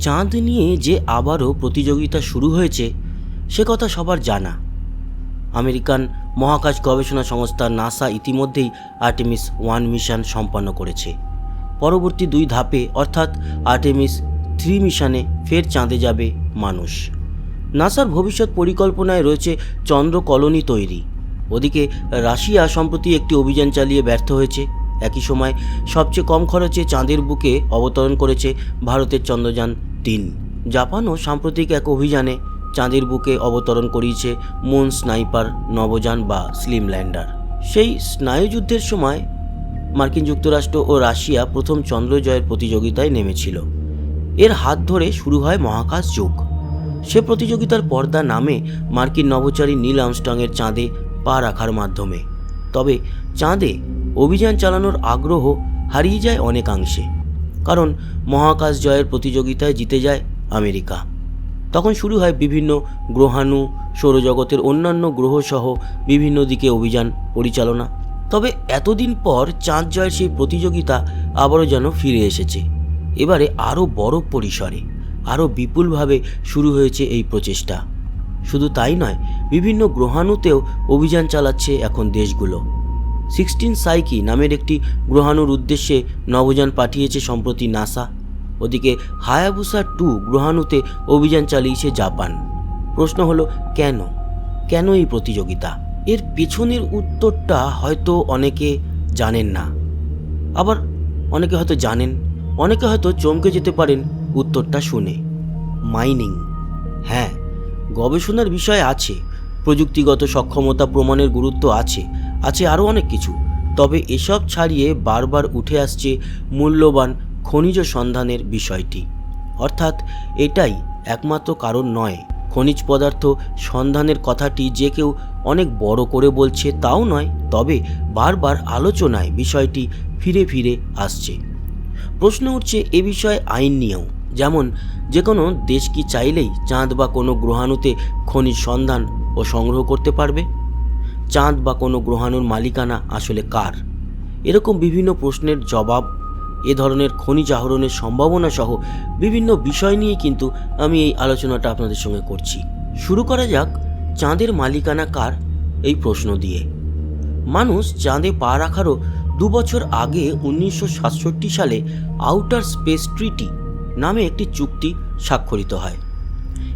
চাঁদ নিয়ে যে আবারও প্রতিযোগিতা শুরু হয়েছে, সে কথা সবার জানা। আমেরিকান মহাকাশ গবেষণা সংস্থা নাসা ইতিমধ্যেই আর্টেমিস ওয়ান মিশন সম্পন্ন করেছে। পরবর্তী দুই ধাপে, অর্থাৎ আর্টেমিস থ্রি মিশনে ফের চাঁদে যাবে মানুষ। নাসার ভবিষ্যৎ পরিকল্পনায় রয়েছে চন্দ্র কলোনি তৈরি। ওদিকে রাশিয়া সম্প্রতি একটি অভিযান চালিয়ে ব্যর্থ হয়েছে। একই সময় সবচেয়ে কম খরচে চাঁদের বুকে অবতরণ করেছে ভারতের চন্দ্রযান তিন। জাপানও সাম্প্রতিক এক অভিযানে চাঁদের বুকে অবতরণ করিয়েছে মুন স্নাইপার, নবযান বা স্লিম ল্যান্ডার। সেই স্নায়ুযুদ্ধের সময় মার্কিন যুক্তরাষ্ট্র ও রাশিয়া প্রথম চন্দ্রজয়ের প্রতিযোগিতায় নেমেছিল। এর হাত ধরে শুরু হয় মহাকাশ যুগ। সে প্রতিযোগিতার পর্দা নামে মার্কিন নভোচারী নীল আমস্ট্রংয়ের চাঁদে পা রাখার মাধ্যমে। তবে চাঁদে অভিযান চালানোর আগ্রহ হারিয়ে যায় অনেকাংশে। কারণ মহাকাশ জয়ের প্রতিযোগিতায় জিতে যায় আমেরিকা। তখন শুরু হয় বিভিন্ন গ্রহাণু, সৌরজগতের অন্যান্য গ্রহসহ বিভিন্ন দিকে অভিযান পরিচালনা। তবে এতদিন পর চাঁদ জয়ের সেই প্রতিযোগিতা আবারও যেন ফিরে এসেছে। এবারে আরও বড় পরিসরে, আরও বিপুলভাবে শুরু হয়েছে এই প্রচেষ্টা। শুধু তাই নয়, বিভিন্ন গ্রহাণুতেও অভিযান চালাচ্ছে এখন দেশগুলো। সিক্সটিন সাইকি নামের একটি গ্রহাণুর উদ্দেশ্যে নবযান পাঠিয়েছে সম্প্রতি নাসা। ওদিকে হায়াবুসা টু গ্রহাণুতে অভিযান চালিয়েছে জাপান। প্রশ্ন হলো, কেন? কেন এই প্রতিযোগিতা? এর পেছনের উত্তরটা হয়তো অনেকে জানেন না। আবার অনেকে হয়তো জানেন, অনেকে হয়তো চমকে যেতে পারেন উত্তরটা শুনে। মাইনিং। হ্যাঁ গবেষণার বিষয় আছে, প্রযুক্তিগত সক্ষমতা প্রমাণের গুরুত্ব আছে আছে আরও অনেক কিছু। তবে এসব ছাড়িয়ে বারবার উঠে আসছে মূল্যবান খনিজ সন্ধানের বিষয়টি। অর্থাৎ এটাই একমাত্র কারণ নয়। খনিজ পদার্থ সন্ধানের কথাটি যে কেউ অনেক বড় করে বলছে তাও নয়, তবে বারবার আলোচনায় বিষয়টি ফিরে ফিরে আসছে। প্রশ্ন উঠছে এ বিষয়ে আইন নিয়েও। যেমন যে কোনো দেশ কি চাইলেই চাঁদ বা কোনো গ্রহাণুতে খনিজ সন্ধান ও সংগ্রহ করতে পারবে? চাঁদ বা কোনো গ্রহাণুর মালিকানা আসলে কার? এরকম বিভিন্ন প্রশ্নের জবাব, এ ধরনের খনিজ আহরণের সম্ভাবনা সহ বিভিন্ন বিষয় নিয়ে কিন্তু আমি এই আলোচনাটা আপনাদের সঙ্গে করছি। শুরু করা যাক চাঁদের মালিকানা কার এই প্রশ্ন দিয়ে। মানুষ চাঁদে পা রাখারও দু বছর আগে উনিশশো সাতষট্টি সালে আউটার স্পেস ট্রিটি নামে একটি চুক্তি স্বাক্ষরিত হয়।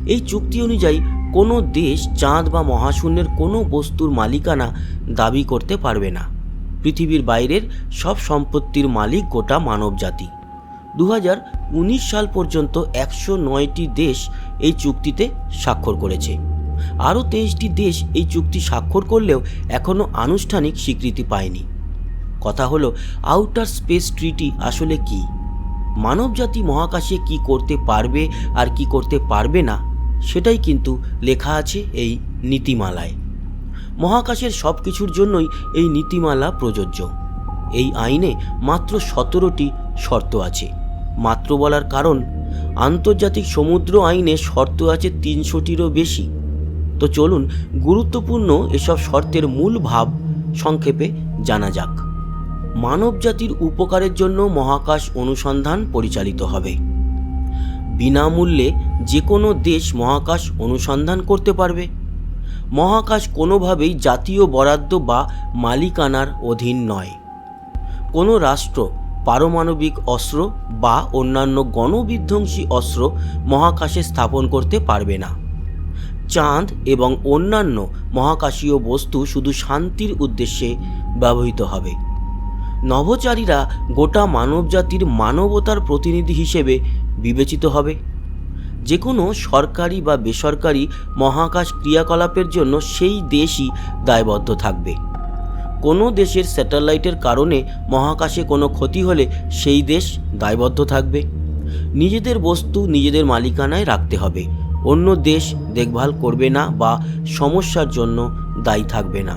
এই চুক্তি অনুযায়ী কোনো দেশ, চাঁদ বা মহাশূন্যের কোনো বস্তুর মালিকানা দাবি করতে পারবে না। পৃথিবীর বাইরের সব সম্পত্তির মালিক গোটা মানবজাতি। দু হাজার উনিশ সাল পর্যন্ত একশো নয়টি দেশ এই চুক্তিতে স্বাক্ষর করেছে। আরও তেইশটি দেশ এই চুক্তি স্বাক্ষর করলেও এখনও আনুষ্ঠানিক স্বীকৃতি পায়নি। কথা হলো, আউটার স্পেস ট্রিটি আসলে কি? মানবজাতি মহাকাশে কি করতে পারবে আর কি করতে পারবে না সেটাই কিন্তু লেখা আছে এই নীতিমালায়। মহাকাশের সব কিছুর জন্যই এই নীতিমালা প্রযোজ্য। এই আইনে মাত্র সতেরোটি শর্ত আছে। মাত্র বলার কারণ, আন্তর্জাতিক সমুদ্র আইনে শর্ত আছে তিনশোটিরও বেশি। তো চলুন গুরুত্বপূর্ণ এসব শর্তের মূল ভাব সংক্ষেপে জানা যাক। মানবজাতির উপকারের জন্য মহাকাশ অনুসন্ধান পরিচালিত হবে। বিনামূল্যে যে কোনো দেশ মহাকাশ অনুসন্ধান করতে পারবে। মহাকাশ কোনোভাবেই জাতীয় বরাদ্দ বা মালিকানার অধীন নয়। কোনো রাষ্ট্র, পারমাণবিক অস্ত্র বা অন্যান্য গণবিধ্বংসী অস্ত্র মহাকাশে স্থাপন করতে পারবে না। চাঁদ এবং অন্যান্য মহাকাশীয় বস্তু শুধু শান্তির উদ্দেশ্যে ব্যবহৃত হবে। নভোচারীরা গোটা মানবজাতির মানবতার প্রতিনিধি হিসেবে বিবেচিত হবে। যে কোনো সরকারি বা বেসরকারি মহাকাশ ক্রিয়াকলাপের জন্য সেই দেশই দায়বদ্ধ থাকবে। কোনো দেশের স্যাটেলাইটের কারণে মহাকাশে কোনো ক্ষতি হলে সেই দেশ দায়বদ্ধ থাকবে। নিজেদের বস্তু নিজেদের মালিকানায় রাখতে হবে। অন্য দেশ দেখভাল করবে না বা সমস্যার জন্য দায়ী থাকবে না।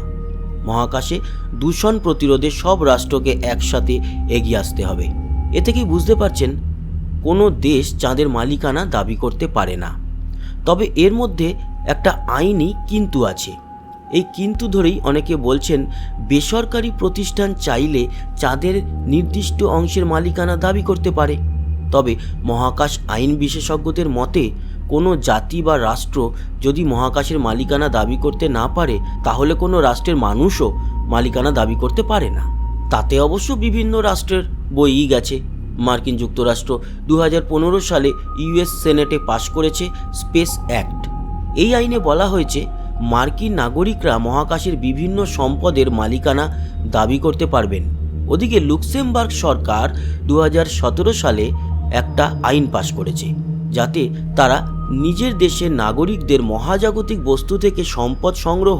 মহাকাশে দূষণ প্রতিরোধে সব রাষ্ট্রকে একসাথে এগিয়ে আসতে হবে। এ থেকেই বুঝতে পারছেন? কোনো দেশ চাঁদের মালিকানা দাবি করতে পারে না। তবে এর মধ্যে একটা আইনি কিন্তু আছে। এই কিন্তু ধরেই অনেকে বলছেন, বেসরকারি প্রতিষ্ঠান চাইলে চাঁদের নির্দিষ্ট অংশের মালিকানা দাবি করতে পারে। তবে মহাকাশ আইন বিশেষজ্ঞদের মতে, কোনো জাতি বা রাষ্ট্র যদি মহাকাশের মালিকানা দাবি করতে না পারে, তাহলে কোনো রাষ্ট্রের মানুষও মালিকানা দাবি করতে পারে না। তাতে অবশ্য বিভিন্ন রাষ্ট্রের বইই গেছে। মার্কিন যুক্তরাষ্ট্র দু হাজার পনেরো সালে ইউএস সেনেটে পাশ করেছে স্পেস অ্যাক্ট। এই আইনে বলা হয়েছে, মার্কিন নাগরিকরা মহাকাশের বিভিন্ন সম্পদের মালিকানা দাবি করতে পারবেন। ওদিকে লুক্সেমবার্গ সরকার দু হাজার সতেরো সালে একটা আইন পাশ করেছে, যাতে তারা নিজের দেশের নাগরিকদের মহাজাগতিক বস্তু থেকে সম্পদ সংগ্রহ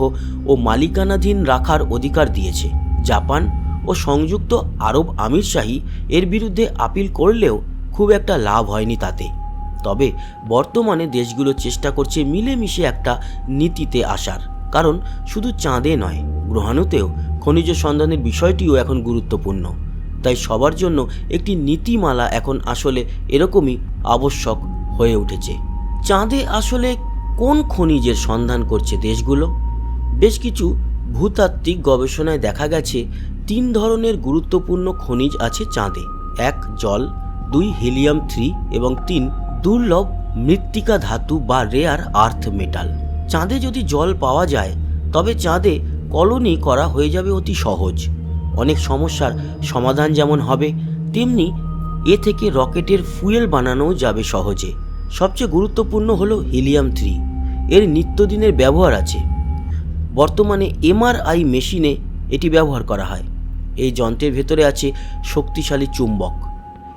ও মালিকানাধীন রাখার অধিকার দিয়েছে। জাপান ও সংযুক্ত আরব আমিরশাহী এর বিরুদ্ধে আপিল করলেও খুব একটা লাভ হয়নি তাতে। তবে বর্তমানে দেশগুলো চেষ্টা করছে মিলেমিশে একটা নীতিতে আসার। কারণ শুধু চাঁদে নয়, গ্রহাণুতেও খনিজ সন্ধানের বিষয়টিও এখন গুরুত্বপূর্ণ। তাই সবার জন্য একটি নীতিমালা এখন আসলে এরকমই আবশ্যক হয়ে উঠেছে। চাঁদে আসলে কোন খনিজের সন্ধান করছে দেশগুলো? বেশ কিছু ভূতাত্ত্বিক গবেষণায় দেখা গেছে তিন ধরনের গুরুত্বপূর্ণ খনিজ আছে চাঁদে। এক, জল, দুই, হিলিয়াম থ্রি এবং তিন, দুর্লভ মৃত্তিকা ধাতু বা রেয়ার আর্থ মেটাল। চাঁদে যদি জল পাওয়া যায়, তবে চাঁদে কলোনি করা হয়ে যাবে অতি সহজ। অনেক সমস্যার সমাধান যেমন হবে, তেমনি এ থেকে রকেটের ফুয়েল বানানোও যাবে সহজে। সবচেয়ে গুরুত্বপূর্ণ হলো হিলিয়াম থ্রি। এর নিত্যদিনের ব্যবহার আছে। বর্তমানে এমআরআই মেশিনে এটি ব্যবহার করা হয়। এই যন্ত্রের ভেতরে আছে শক্তিশালী চুম্বক।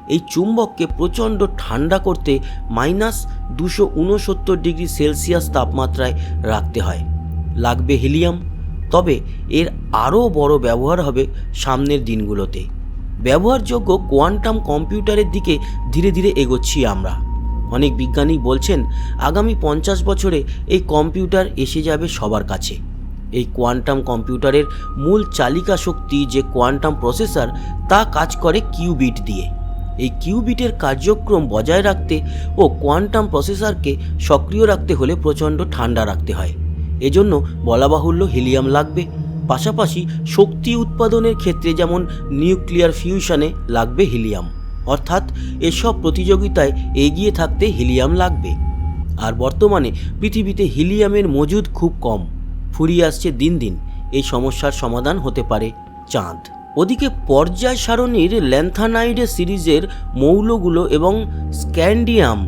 এই চুম্বককে প্রচণ্ড ঠান্ডা করতে মাইনাস দুশো উনসত্তর ডিগ্রি সেলসিয়াস তাপমাত্রায় রাখতে হয়। লাগবে হিলিয়াম। তবে এর আরও বড় ব্যবহার হবে সামনের দিনগুলোতে। ব্যবহারযোগ্য কোয়ান্টাম কম্পিউটারের দিকে ধীরে ধীরে এগোচ্ছি আমরা। অনেক বিজ্ঞানী বলছেন, আগামী পঞ্চাশ বছরে এই কম্পিউটার এসে যাবে সবার কাছে। এই কোয়ান্টাম কম্পিউটারের মূল চালিকা শক্তি যে কোয়ান্টাম প্রসেসর, তা কাজ করে কিউবিট দিয়ে। এই কিউবিটের কার্যক্রম বজায় রাখতে ও কোয়ান্টাম প্রসেসরকে সক্রিয় রাখতে হলে প্রচণ্ড ঠান্ডা রাখতে হয়। এজন্য বলা বাহুল্য হিলিয়াম লাগবে। পাশাপাশি শক্তি উৎপাদনের ক্ষেত্রে যেমন নিউক্লিয়ার ফিউশনে লাগবে হিলিয়াম, অর্থাৎ এসব প্রতিযোগিতায় এগিয়ে থাকতে হিলিয়াম লাগবে। আর বর্তমানে পৃথিবীতে হিলিয়ামের মজুদ খুব কম। ফুরিয়ে আসছে দিন দিন। এই সমস্যার সমাধান হতে পারে চাঁদ। ওদিকে পর্যায় সারণীর ল্যান্থানাইড সিরিজের মৌলগুলো এবং স্ক্যান্ডিয়াম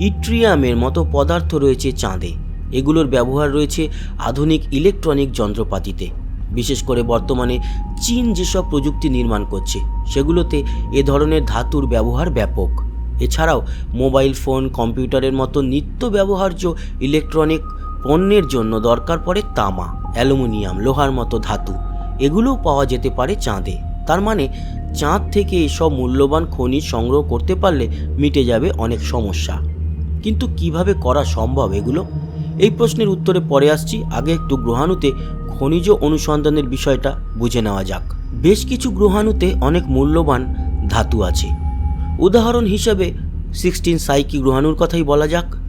ইট্রিয়ামের মতো পদার্থ রয়েছে চাঁদে। এগুলোর ব্যবহার রয়েছে আধুনিক ইলেকট্রনিক যন্ত্রপাতিতে। বিশেষ করে বর্তমানে চীন যেসব প্রযুক্তি নির্মাণ করছে, সেগুলোতে এ ধরনের ধাতুর ব্যবহার ব্যাপক। এছাড়াও মোবাইল ফোন, কম্পিউটারের মতো নিত্য ব্যবহার্য ইলেকট্রনিক পণ্যের জন্য দরকার পড়ে তামা, অ্যালুমিনিয়াম, লোহার মতো ধাতু। এগুলোও পাওয়া যেতে পারে চাঁদে। তার মানে চাঁদ থেকে এসব মূল্যবান খনিজ সংগ্রহ করতে পারলে মিটে যাবে অনেক সমস্যা। কিন্তু কীভাবে করা সম্ভব এগুলো? এই প্রশ্নের উত্তরে পরে আসছি। আগে একটু গ্রহাণুতে খনিজ অনুসন্ধানের বিষয়টা বুঝে নেওয়া যাক। বেশ কিছু গ্রহাণুতে অনেক মূল্যবান ধাতু আছে। উদাহরণ হিসেবে সিক্সটিন সাইকি গ্রহাণুর কথাই বলা যাক।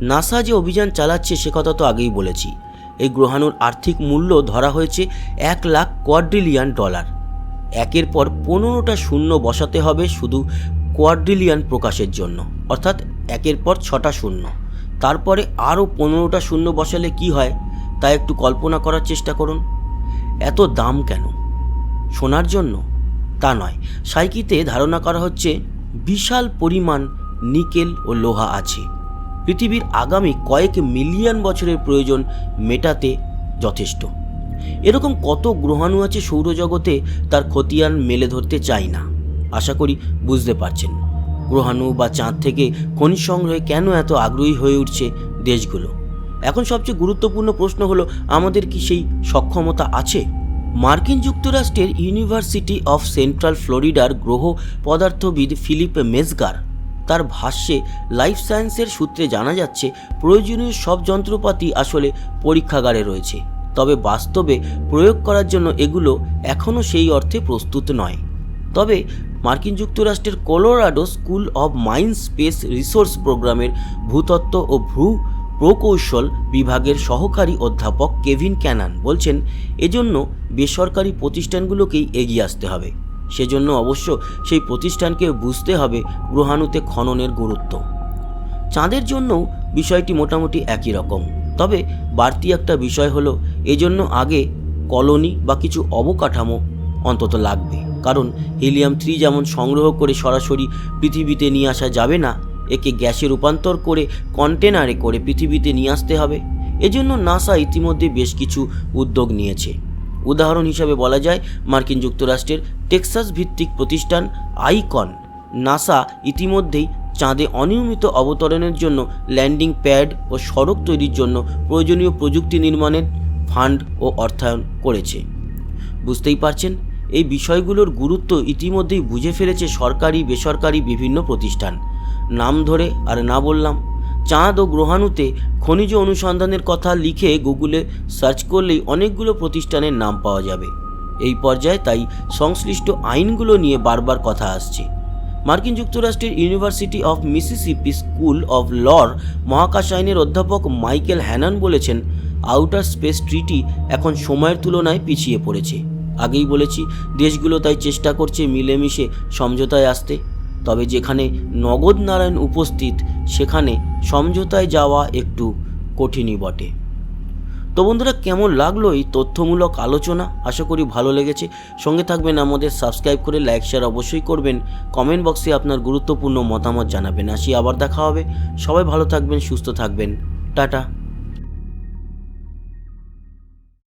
নাসা যে অভিযান চালাচ্ছে সে কথা তো আগেই বলেছি। এই গ্রহাণুর আর্থিক মূল্য ধরা হয়েছে এক লাখ কোয়াড্রিলিয়ান ডলার। একের পর পনেরোটা শূন্য বসাতে হবে শুধু কোয়াড্রিলিয়ান প্রকাশের জন্য, অর্থাৎ একের পর ছটা শূন্য। তারপরে আরও পনেরোটা শূন্য বসালে কি হয়, তা একটু কল্পনা করার চেষ্টা করুন। এত দাম কেন? শোনার জন্য? তা নয়। সাইকিতে ধারণা করা হচ্ছে বিশাল পরিমাণ নিকেল ও লোহা আছে। পৃথিবীর আগামী কয়েক মিলিয়ন বছরের প্রয়োজন মেটাতে যথেষ্ট। এরকম কত গ্রহাণু আছে সৌরজগতে তার খতিয়ান মেলে ধরতে চাই না। আশা করি বুঝতে পারছেন। গ্রহাণু বা চাঁদ থেকে খনিজ সংগ্রহে কেন এত আগ্রহী হয়ে উঠছে দেশগুলো? এখন সবচেয়ে গুরুত্বপূর্ণ প্রশ্ন হলো, আমাদের কি সেই সক্ষমতা আছে? মার্কিন যুক্তরাষ্ট্রের ইউনিভার্সিটি অফ সেন্ট্রাল ফ্লোরিডার গ্রহ পদার্থবিদ ফিলিপ মেজগার তার ভাষ্যে লাইফ সায়েন্সের সূত্রে জানা যাচ্ছে, প্রয়োজনীয় সব যন্ত্রপাতি আসলে পরীক্ষাগারে রয়েছে। তবে বাস্তবে প্রয়োগ করার জন্য এগুলো এখনও সেই অর্থে প্রস্তুত নয়। তবে মার্কিন যুক্তরাষ্ট্রের Colorado school of mines space resource প্রোগ্রামের ভূতত্ত্ব ও ভূ প্রকৌশল বিভাগের সহকারী অধ্যাপক কেভিন ক্যানান বলছেন, এজন্য বেসরকারি প্রতিষ্ঠানগুলোকেই এগিয়ে আসতে হবে। সেজন্য অবশ্য সেই প্রতিষ্ঠানকে বুঝতে হবে গ্রহাণুতে খননের গুরুত্ব। চাঁদের জন্যও বিষয়টি মোটামুটি একই রকম। তবে বাড়তি একটা বিষয় হলো, এজন্য আগে কলোনি বা কিছু অবকাঠামো অন্তত লাগবে। কারণ হিলিয়াম থ্রি যেমন সংগ্রহ করে সরাসরি পৃথিবীতে নিয়ে আসা যাবে না, একে গ্যাসে রূপান্তর করে কন্টেনারে করে পৃথিবীতে নিয়ে আসতে হবে। এজন্য নাসা ইতিমধ্যে বেশ কিছু উদ্যোগ নিয়েছে। উদাহরণ হিসাবে বলা যায় মার্কিন যুক্তরাষ্ট্রের টেক্সাস ভিত্তিক প্রতিষ্ঠান আইকন। নাসা ইতিমধ্যেই চাঁদে অনিয়মিত অবতরণের জন্য ল্যান্ডিং প্যাড ও সড়ক তৈরির জন্য প্রয়োজনীয় প্রযুক্তি নির্মাণের ফান্ড ও অর্থায়ন করেছে। বুঝতেই পারছেন? এই বিষয়গুলোর গুরুত্ব ইতিমধ্যেই বুঝে ফেলেছে সরকারি বেসরকারি বিভিন্ন প্রতিষ্ঠান। নাম ধরে আর না বললাম। চাঁদ ও গ্রহাণুতে খনিজ অনুসন্ধানের কথা লিখে গুগলে সার্চ করলেই অনেকগুলো প্রতিষ্ঠানের নাম পাওয়া যাবে। এই পর্যায়ে তাই সংশ্লিষ্ট আইনগুলো নিয়ে বারবার কথা আসছে। মার্কিন যুক্তরাষ্ট্রের university of Mississippi school of law মহাকাশ আইনের অধ্যাপক মাইকেল হ্যানান বলেছেন, আউটার স্পেস ট্রিটি এখন সময়ের তুলনায় পিছিয়ে পড়েছে। আগেই বলেছি, দেশগুলো তাই চেষ্টা করছে মিলেমিশে সমঝোতায় আসতে। তবে যেখানে নগদ নারায়ণ উপস্থিত সেখানে সমঝোতায় যাওয়া একটু কঠিনই বটে। তো বন্ধুরা, কেমন লাগল এই তথ্যমূলক আলোচনা? আশা করি ভালো লেগেছে। সঙ্গে থাকবেন আমাদের সাবস্ক্রাইব করে লাইক, শেয়ার অবশ্যই করবেন। কমেন্ট বক্সে আপনার গুরুত্বপূর্ণ মতামত জানাবেন। আসি আবার দেখা হবে। সবাই ভালো থাকবেন, সুস্থ থাকবেন। টাটা।